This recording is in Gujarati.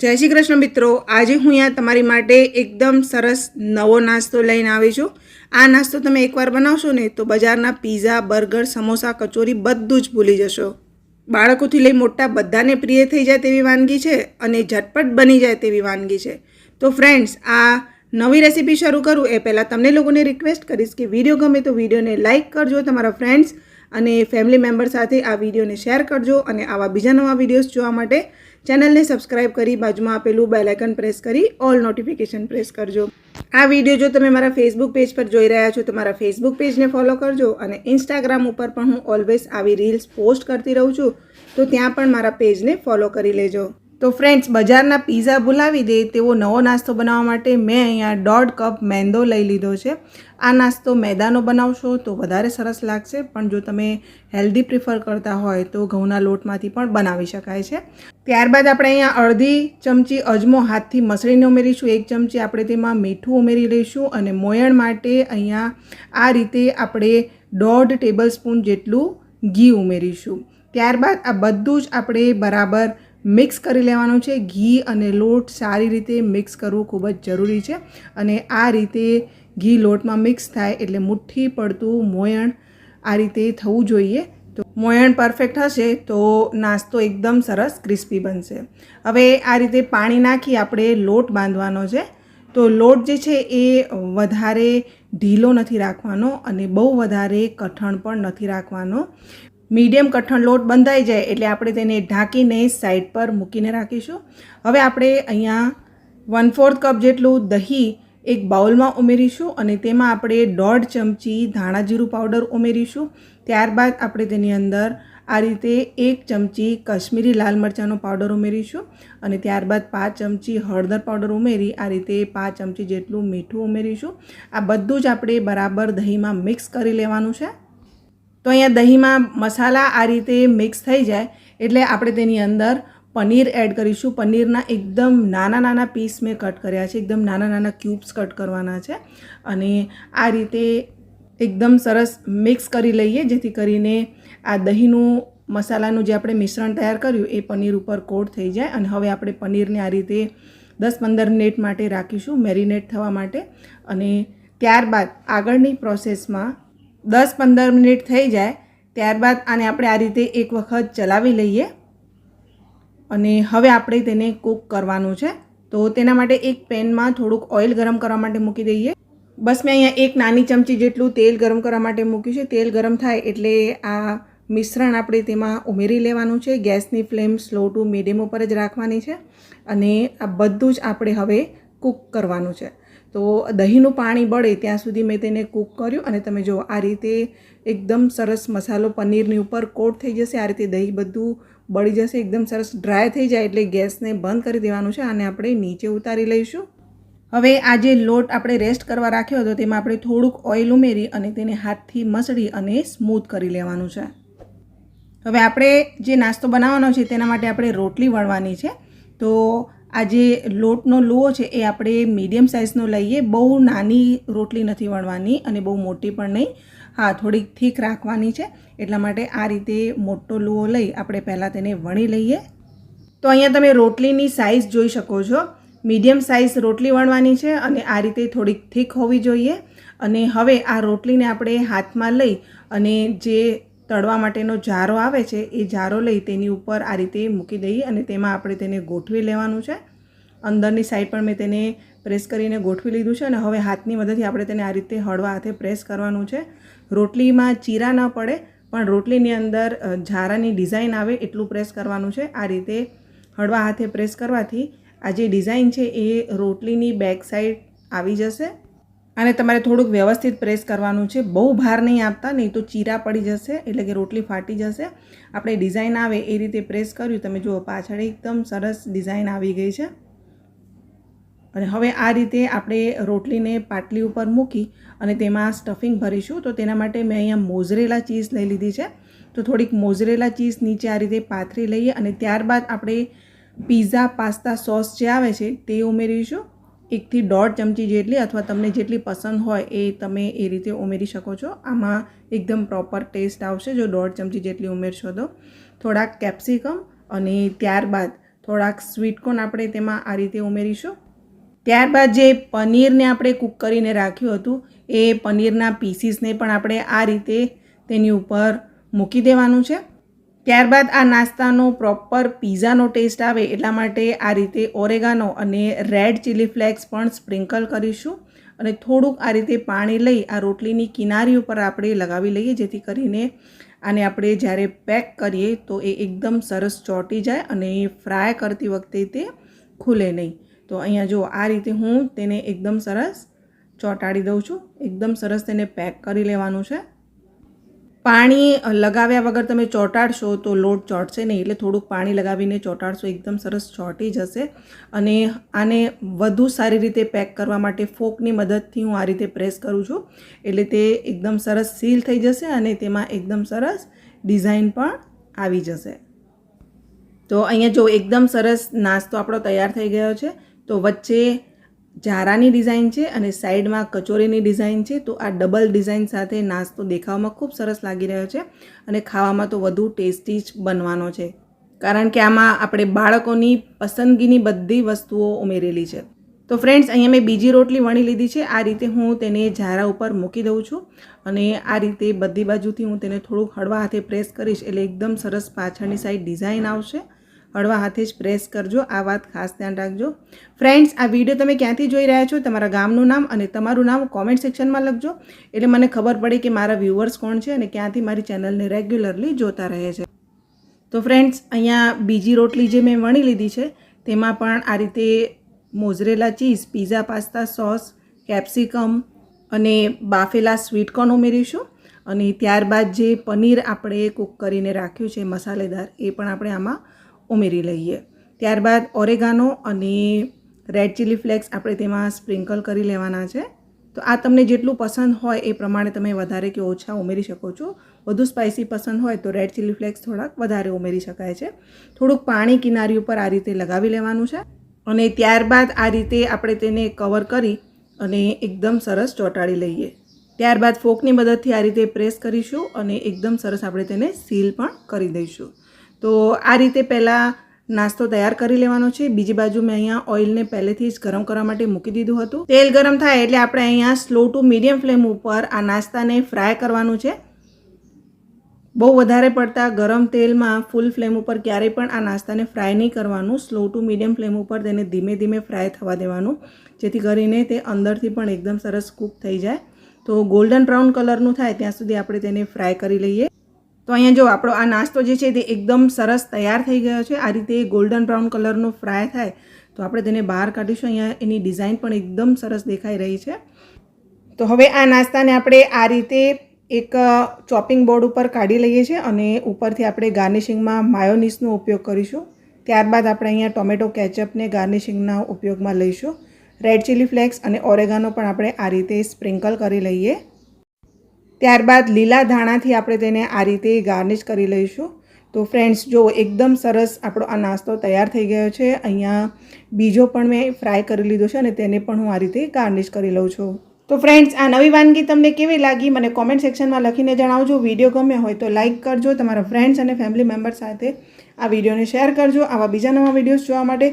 જય શ્રી કૃષ્ણ મિત્રો. આજે હું અહીંયા તમારી માટે એકદમ સરસ નવો નાસ્તો લઈને આવી છું. આ નાસ્તો તમે એકવાર બનાવશો ને તો બજારના પીઝા, બર્ગર, સમોસા, કચોરી બધું જ ભૂલી જશો. બાળકોથી લઈ મોટા બધાને પ્રિય થઈ જાય તેવી વાનગી છે અને ઝટપટ બની જાય તેવી વાનગી છે. તો ફ્રેન્ડ્સ આ નવી રેસીપી શરૂ કરું એ પહેલાં તમને લોકોને રિક્વેસ્ટ કરીશ કે વીડિયો ગમે તો વિડીયોને લાઇક કરજો તમારા ફ્રેન્ડ્સ અને ફેમિલી મેમ્બર સાથે આ વિડીયોને શેર કરજો અને આવા બીજા નવા વિડીયોઝ જોવા માટે ચેનલને સબસ્ક્રાઇબ કરી બાજુમાં આપેલું બેલ પ્રેસ કરી ઓલ નોટિફિકેશન પ્રેસ કરજો. આ વીડિયો જો તમે મારા ફેસબુક પેજ પર જોઈ રહ્યા છો તો મારા ફેસબુક પેજને ફોલો કરજો અને ઇન્સ્ટાગ્રામ ઉપર પણ હું ઓલવેઝ આવી રીલ્સ પોસ્ટ કરતી રહું છું. તો ત્યાં પણ મારા પેજને ફોલો કરી લેજો. તો ફ્રેન્ડ્સ બજારના પીઝા ભૂલાવી દે તેવો નવો નાસ્તો બનાવવા માટે મેં અહીંયા દોઢ કપ મેંદો લઈ લીધો છે. આ નાસ્તો મેદાનો બનાવશો તો વધારે સરસ લાગશે, પણ જો તમે હેલ્ધી પ્રિફર કરતા હોય તો ઘઉંના લોટમાંથી પણ બનાવી શકાય છે. ત્યારબાદ આપણે અહીંયા અડધી ચમચી અજમો હાથથી મસળીને ઉમેરીશું, એક ચમચી આપણે તેમાં મીઠું ઉમેરી લઈશું અને મોયણ માટે અહીંયા આ રીતે આપણે દોઢ ટેબલ સ્પૂન જેટલું ઘી ઉમેરીશું. ત્યારબાદ આ બધું જ આપણે બરાબર મિક્સ કરી લેવાનું છે. ઘી અને લોટ સારી રીતે મિક્સ કરવું ખૂબ જ જરૂરી છે. અને આ રીતે ઘી લોટમાં મિક્સ થાય એટલે મુઠ્ઠી, પડતું, મોયણ આ રીતે થવું જોઈએ. તો મોયણ પરફેક્ટ હશે તો નાસ્તો એકદમ સરસ ક્રિસ્પી બનશે. હવે આ રીતે પાણી નાખી આપણે લોટ બાંધવાનો છે. તો લોટ જે છે એ વધારે ઢીલો નથી રાખવાનો અને બહુ વધારે કઠણ પણ નથી રાખવાનો. મીડિયમ કઠણ લોટ બંધાઈ જાય એટલે આપણે તેને ઢાંકીને સાઈડ પર મૂકીને રાખીશું. હવે આપણે અહીંયા વન ફોર્થ કપ જેટલું દહીં એક બાઉલમાં ઉમેરીશું અને તેમાં આપણે દોઢ ચમચી ધાણા જીરું પાવડર ઉમેરીશું. ત્યારબાદ આપણે તેની અંદર આ રીતે એક ચમચી કશ્મીરી લાલ મરચાંનો પાવડર ઉમેરીશું અને ત્યારબાદ પાંચ ચમચી હળદર પાવડર ઉમેરી આ રીતે પાંચ ચમચી જેટલું મીઠું ઉમેરીશું. આ બધું જ આપણે બરાબર દહીંમાં મિક્સ કરી લેવાનું છે. તો અહીંયા દહીંમાં મસાલા આ રીતે મિક્સ થઈ જાય એટલે આપણે તેની અંદર પનીર એડ કરીશું. પનીરના એકદમ નાના નાના પીસ મેં કટ કર્યા છે. એકદમ નાના નાના ક્યુબ્સ કટ કરવાના છે. અને આ રીતે એકદમ સરસ મિક્સ કરી લઈએ, જેથી કરીને આ દહીંનું મસાલાનું જે આપણે મિશ્રણ તૈયાર કર્યું એ પનીર ઉપર કોટ થઈ જાય. અને હવે આપણે પનીરને આ રીતે દસ પંદર મિનિટ માટે રાખીશું મેરિનેટ થવા માટે. અને ત્યારબાદ આગળની પ્રોસેસમાં દસ પંદર મિનિટ થઈ જાય, ત્યારબાદ આને આપણે આ રીતે એક વખત ચલાવી લઈએ. અને હવે આપણે તેને કૂક કરવાનું છે. તો તેના માટે એક પેનમાં થોડુંક ઓઇલ ગરમ કરવા માટે મૂકી દઈએ. બસ મેં અહીંયા એક નાની ચમચી જેટલું તેલ ગરમ કરવા માટે મૂક્યું છે. તેલ ગરમ થાય એટલે આ મિશ્રણ આપણે તેમાં ઉમેરી લેવાનું છે. ગેસની ફ્લેમ સ્લો ટુ મીડિયમ ઉપર જ રાખવાની છે. અને આ બધું જ આપણે હવે કૂક કરવાનું છે. તો દહીંનું પાણી બળે ત્યાં સુધી મેં તેને કૂક કર્યું અને તમે જો આ રીતે એકદમ સરસ મસાલો પનીરની ઉપર કોટ થઈ જશે, આ રીતે દહીં બધું બળી જશે, એકદમ સરસ ડ્રાય થઈ જાય એટલે ગેસને બંધ કરી દેવાનું છે અને આપણે નીચે ઉતારી લઈશું. હવે આ જે લોટ આપણે રેસ્ટ કરવા રાખ્યો હતો તેમાં આપણે થોડુંક ઓઇલ ઉમેરી અને તેને હાથથી મસળી અને સ્મૂથ કરી લેવાનું છે. હવે આપણે જે નાસ્તો બનાવવાનો છે તેના માટે આપણે રોટલી વણવાની છે. તો આ જે લોટનો લુઓ છે એ આપણે મીડિયમ સાઇઝનો લઈએ. બહુ નાની રોટલી નથી વણવાની અને બહુ મોટી પણ નહીં. હા, થોડીક થીક રાખવાની છે. એટલા માટે આ રીતે મોટો લુઓ લઈ આપણે પહેલાં તેને વણી લઈએ. તો અહીંયા તમે રોટલીની સાઇઝ જોઈ શકો છો. મીડિયમ સાઇઝ રોટલી વણવાની છે અને આ રીતે થોડીક થીક હોવી જોઈએ. અને હવે આ રોટલીને આપણે હાથમાં લઈ અને જે તળવા માટેનો જારો આવે છે, એ જારો લઈ તેની ઉપર આ રીતે મૂકી દઈએ અને તેમાં આપણે તેને ગોઠવી લેવાનું છે. અંદરની સાઈડ પણ મેં તેને પ્રેસ કરીને ગોઠવી લીધું છે અને હવે હાથની મદદથી આપણે તેને આ રીતે હળવા હાથે પ્રેસ કરવાનું છે. રોટલીમાં ચીરા ન પડે, પણ રોટલીની અંદર ઝારાની ડિઝાઇન આવે એટલું પ્રેસ કરવાનું છે. આ રીતે હળવા હાથે પ્રેસ કરવાથી આ જે ડિઝાઇન છે, એ રોટલીની બેક સાઈડ આવી જશે. અને તમારે થોડુંક વ્યવસ્થિત પ્રેસ કરવાનું છે. બહુ ભાર નહીં આપતા, નહીં તો ચીરા પડી જશે, એટલે કે રોટલી ફાટી જશે. આપણે ડિઝાઇન આવે એ રીતે પ્રેસ કર્યું. તમે જુઓ, પાછળ એકદમ સરસ ડિઝાઇન આવી ગઈ છે. અને હવે આ રીતે આપણે રોટલીને પાટલી ઉપર મૂકી અને તેમાં સ્ટફિંગ ભરીશું. તો તેના માટે મેં અહીંયા મોઝરેલા ચીઝ લઈ લીધી છે. તો થોડીક મોઝરેલા ચીઝ નીચે આ રીતે પાથરી લઈએ અને ત્યારબાદ આપણે પીઝા, પાસ્તા, સોસ જે આવે છે, તે ઉમેરીશું. એકથી દોઢ ચમચી જેટલી અથવા તમને જેટલી પસંદ હોય એ તમે એ રીતે ઉમેરી શકો છો. આમાં એકદમ પ્રોપર ટેસ્ટ આવશે જો દોઢ ચમચી જેટલી ઉમેરશો તો. થોડાક કેપ્સિકમ અને ત્યારબાદ થોડાક સ્વીટકોર્ન આપણે તેમાં આ રીતે ઉમેરીશું. ત્યારબાદ જે પનીરને આપણે કૂક કરીને રાખ્યું હતું, એ પનીરના પીસીસને પણ આપણે આ રીતે તેની ઉપર મૂકી દેવાનું છે. ત્યારબાદ આ નાસ્તાનો પ્રોપર પીઝાનો ટેસ્ટ આવે એટલા માટે આ રીતે ઓરેગાનો અને રેડ ચીલી ફ્લેક્સ પણ સ્પ્રિંકલ કરીશું અને થોડુંક આ રીતે પાણી લઈ આ રોટલીની કિનારી ઉપર આપણે લગાવી લઈએ, જેથી કરીને આને આપણે જ્યારે પેક કરીએ તો એ એકદમ સરસ ચોંટી જાય અને ફ્રાય કરતી વખતે તે ખુલે નહીં. તો અહીંયા જો આ રીતે હું તેને એકદમ સરસ ચોંટાડી દઉં છું. એકદમ સરસ તેને પેક કરી લેવાનું છે. પાણી લગાવ્યા વગર તમે ચોંટાડશો તો લોટ ચોંટશે નહીં. એટલે થોડુંક પાણી લગાવીને ચોંટાડશો, એકદમ સરસ ચોંટી જશે. અને આને વધુ સારી રીતે પેક કરવા માટે ફોકની મદદથી હું આ રીતે પ્રેસ કરું છું. એટલે તે એકદમ સરસ સીલ થઈ જશે અને તેમાં એકદમ સરસ ડિઝાઇન પણ આવી જશે. તો અહીંયા જો એકદમ સરસ નાસ્તો આપણો તૈયાર થઈ ગયો છે, તો વચ્ચે ઝારાની ડિઝાઇન છે અને સાઈડમાં કચોરીની ડિઝાઇન છે, તો આ ડબલ ડિઝાઇન સાથે નાસ્તો દેખાવામાં ખૂબ સરસ લાગી રહ્યો છે અને ખાવામાં તો વધુ ટેસ્ટી જ બનવાનો છે. કારણ કે આમાં આપણે બાળકોની પસંદગીની બધી વસ્તુઓ ઉમેરેલી છે. તો ફ્રેન્ડ્સ, અહીંયા મેં બીજી રોટલી વણી લીધી છે. આ રીતે હું તેને ઝારા ઉપર મૂકી દઉં છું અને આ રીતે બધી બાજુથી હું તેને થોડુંક હળવા હાથે પ્રેસ કરીશ એટલે એકદમ સરસ પાછળની સાઈડ ડિઝાઇન આવશે. હળવા હાથે જ પ્રેસ કરજો, આ વાત ખાસ ધ્યાન રાખજો. ફ્રેન્ડ્સ આ વીડિયો તમે ક્યાંથી જોઈ રહ્યા છો? તમારા ગામનું નામ અને તમારું નામ કોમેન્ટ સેક્શનમાં લખજો. એટલે મને ખબર પડે કે મારા વ્યૂવર્સ કોણ છે અને ક્યાંથી મારી ચેનલને રેગ્યુલરલી જોતા રહે છે. તો ફ્રેન્ડ્સ અહીંયા બીજી રોટલી જે મેં વણી લીધી છે, તેમાં પણ આ રીતે mozzarella cheese pizza pasta sauce capsicum અને બાફેલા સ્વીટકોર્ન ઉમેરીશું. અને ત્યારબાદ જે પનીર આપણે કૂક કરીને રાખ્યું છે, મસાલેદાર, એ પણ આપણે આમાં ઉમેરી લઈએ. ત્યારબાદ ઓરેગાનો અને રેડ ચીલી ફ્લેક્સ આપણે તેમાં સ્પ્રિંકલ કરી લેવાના છે. તો આ તમને જેટલું પસંદ હોય એ પ્રમાણે તમે વધારે કે ઓછા ઉમેરી શકો છો. વધુ સ્પાઇસી પસંદ હોય તો રેડ ચીલી ફ્લેક્સ થોડાક વધારે ઉમેરી શકાય છે. થોડુંક પાણી કિનારી ઉપર આ રીતે લગાવી લેવાનું છે. અને ત્યારબાદ આ રીતે આપણે તેને કવર કરી અને એકદમ સરસ ચોંટાડી લઈએ. ત્યારબાદ ફોકની મદદથી આ રીતે પ્રેસ કરીશું અને એકદમ સરસ આપણે તેને સીલ પણ કરી દઈશું. તો આ રીતે પહેલાં નાસ્તો તૈયાર કરી લેવાનો છે. બીજી બાજુ મેં અહીંયા ઓઇલને પહેલેથી જ ગરમ કરવા માટે મૂકી દીધું હતું. તેલ ગરમ થાય એટલે આપણે અહીંયા સ્લો ટુ મીડિયમ ફ્લેમ ઉપર આ નાસ્તાને ફ્રાય કરવાનું છે. બહુ વધારે પડતા ગરમ તેલમાં ફૂલ ફ્લેમ ઉપર ક્યારેય પણ આ નાસ્તાને ફ્રાય નહીં કરવાનું. સ્લો ટુ મીડિયમ ફ્લેમ ઉપર તેને ધીમે ધીમે ફ્રાય થવા દેવાનું, જેથી કરીને તે અંદરથી પણ એકદમ સરસ કૂક થઈ જાય. તો ગોલ્ડન બ્રાઉન કલરનું થાય ત્યાં સુધી આપણે તેને ફ્રાય કરી લઈએ. તો અહીંયા જો આપણો આ નાસ્તો જે છે તે એકદમ સરસ તૈયાર થઈ ગયો છે. આ રીતે ગોલ્ડન બ્રાઉન કલરનો ફ્રાય થાય તો આપણે તેને બહાર કાઢીશું. અહીંયા એની ડિઝાઇન પણ એકદમ સરસ દેખાઈ રહી છે. તો હવે આ નાસ્તાને આપણે આ રીતે એક ચોપિંગ બોર્ડ ઉપર કાઢી લઈએ છીએ અને ઉપરથી આપણે ગાર્નિશિંગમાં માયોનીસનો ઉપયોગ કરીશું. ત્યારબાદ આપણે અહીંયા ટોમેટો કેચઅપને ગાર્નિશિંગના ઉપયોગમાં લઈશું. રેડ ચીલી ફ્લેક્સ અને ઓરેગાનો પણ આપણે આ રીતે સ્પ્રિંકલ કરી લઈએ. ત્યારબાદ લીલા ધાણાથી આપણે તેને આ રીતે ગાર્નિશ કરી લઈશું. તો ફ્રેન્ડ્સ, જો એકદમ સરસ આપણો આ નાસ્તો તૈયાર થઈ ગયો છે, અહીંયા બીજો પણ મેં ફ્રાય કરી લીધો છે અને તેને પણ હું આ રીતે ગાર્નિશ કરી લઉં છું. તો ફ્રેન્ડ્સ, આ નવી વાનગી તમને કેવી લાગી મને કોમેન્ટ સેક્શનમાં લખીને જણાવજો. વીડિયો ગમ્યો હોય તો લાઇક કરજો, તમારા ફ્રેન્ડ્સ અને ફેમિલી મેમ્બર સાથે આ વિડીયોને શેર કરજો. આવા બીજા નવા વિડીયોઝ જોવા માટે